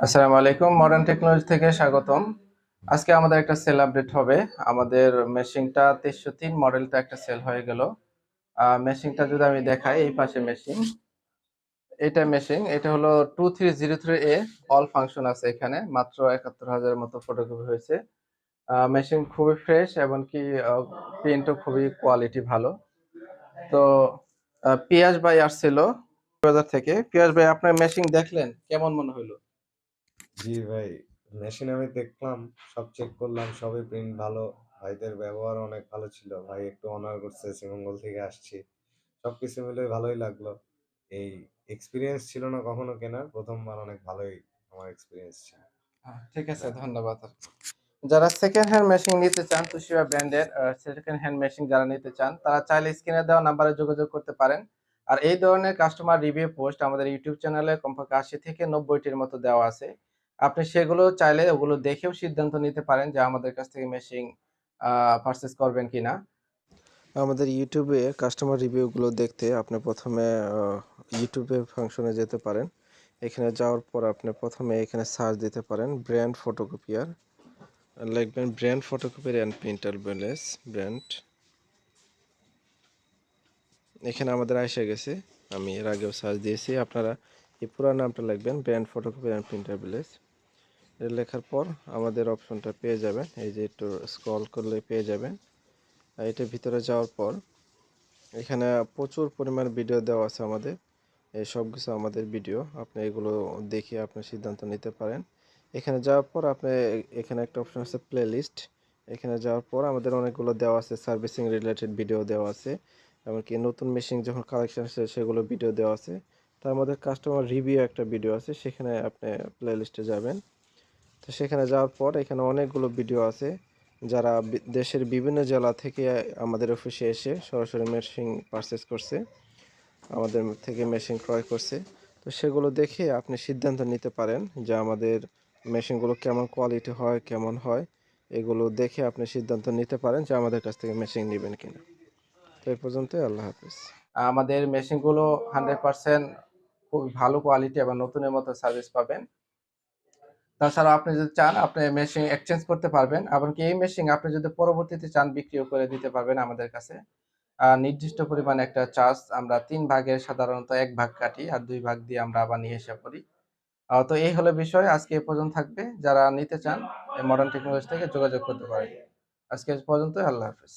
আসসালামু আলাইকুম modern technology থেকে স্বাগতম। আজকে আমাদের একটা সেল আপডেট হবে। আমাদের মেশিনটা তেইশশো তিন মডেলটা একটা সেল হয়ে গেল। মেশিনটা যদি আমি দেখাই, এই পাশে মেশিন এটা মেশিন এটা হলো two three zero three A all function আছে এখানে। মাত্র একাত্তর হাজারের মতো ফটোকপি হয়েছে। মেশিন খুবই ফ্রেশ এবং কি প্রিন্টও খুবই কোয়ালিটি ভালো। তো পিয়াজ ভাই আসছিল। থেকে। পিয়াজ ভাই, আপনার মেশিন দেখলেন? কেমন মনে হলো জি ভাই মেশিন আমি দেখলাম সব চেক করলাম সবই প্রিন্ট ভালো। ভাইদের ব্যবহার অনেক ভালো ছিল। ভাই একটু অনার করছে শ্রীমঙ্গল থেকে আসছি। সবকিছু মিলে ভালোই লাগল। এই এক্সপিরিয়েন্স ছিল না কখনো কেনার প্রথমবার অনেক ভালোই আমার এক্সপিরিয়েন্স ছিল। ঠিক আছে ধন্যবাদ। যারা সেকেন্ড হ্যান্ড মেশিন নিতে চান তুষিবা ব্র্যান্ডের সেকেন্ড হ্যান্ড মেশিন যারা নিতে চান তারা চাইলে স্ক্রিনে দেওয়া নাম্বারে যোগাযোগ করতে পারেন। আর এই ধরনের কাস্টমার রিভিউ পোস্ট আমাদের ইউটিউব চ্যানেলে কমপক্ষে আশি থেকে নব্বইটির মতো দেওয়া আছে। আপনি সেগুলো চাইলে ওগুলো দেখেও সিদ্ধান্ত নিতে পারেন যে আমাদের কাছ থেকে মেশিন পারচেস করবেন কিনা। আমাদের ইউটিউবে কাস্টমার রিভিউগুলো দেখতে আপনি প্রথমে ইউটিউবে ফাংশনে যেতে পারেন। এখানে যাওয়ার পর আপনি প্রথমে এখানে সার্চ দিতে পারেন ব্র্যান্ড ফটোকপিয়ার লিখবেন brand photocopier and printer balance brand এখানে আমাদের এসে গেছে। আমি এর আগেও সার্চ দিয়েছি। আপনারা এই পুরো নামটা লিখবেন brand photocopy and printer village লেখার পর আমাদের অপশনটা পেয়ে যাবেন। এই যে একটু স্ক্রল করলে পেয়ে যাবেন। এটার ভিতরে যাওয়ার পর এখানে প্রচুর পরিমাণ ভিডিও দেওয়া আছে আমাদের। এই সব কিছু আমাদের ভিডিও আপনি এগুলো দেখে আপনি সিদ্ধান্ত নিতে পারেন। এখানে যাওয়ার পর আপনি এখানে একটা অপশন আছে প্লে লিস্ট এখানে যাওয়ার পর আমাদের অনেকগুলো দেওয়া আছে সার্ভিসিং রিলেটেড ভিডিও দেওয়া আছে। এমনকি নতুন মেশিন যখন কালেকশন আসে, সেগুলো ভিডিও দেওয়া আছে। তার মধ্যে কাস্টমার রিভিউ একটা ভিডিও আছে। সেখানে আপনি প্লে লিস্টে যাবেন। তো সেখানে যাওয়ার পর এখানে অনেকগুলো ভিডিও আছে। যারা দেশের বিভিন্ন জেলা থেকে আমাদের অফিসে এসে সরাসরি মেশিন পারচেস করছে, আমাদের থেকে মেশিন ক্রয় করছে। তো সেগুলো দেখে আপনি সিদ্ধান্ত নিতে পারেন যে আমাদের মেশিনগুলো কেমন কোয়ালিটি হয়, কেমন হয়। এগুলো দেখে আপনি সিদ্ধান্ত নিতে পারেন যে আমাদের কাছ থেকে মেশিন নেবেন কিনা। তো এই পর্যন্ত আল্লাহ হাফিজ। আমাদের মেশিনগুলো হান্ড্রেড পার্সেন্ট খুব ভালো কোয়ালিটি এবং নতুনের মতো সার্ভিস পাবেন। তাছাড়া আপনি যদি চান, আপনি মেশিন এক্সচেঞ্জ করতে পারবেন, এমনকি এই মেশিন আপনি যদি পরবর্তীতে চান, বিক্রিও করে দিতে পারবেন আমাদের কাছে। নির্দিষ্ট পরিমাণে একটা চার্জ আমরা তিন ভাগের সাধারণত এক ভাগ কাটি, আর দুই ভাগ দিয়ে আমরা আবার নিয়ে এসে করি তো এই হলো বিষয়। আজকে এ পর্যন্ত থাকবে। যারা নিতে চান মডার্ন টেকনোলজি থেকে যোগাযোগ করতে পারেন। আজকে পর্যন্ত আল্লাহ হাফিজ।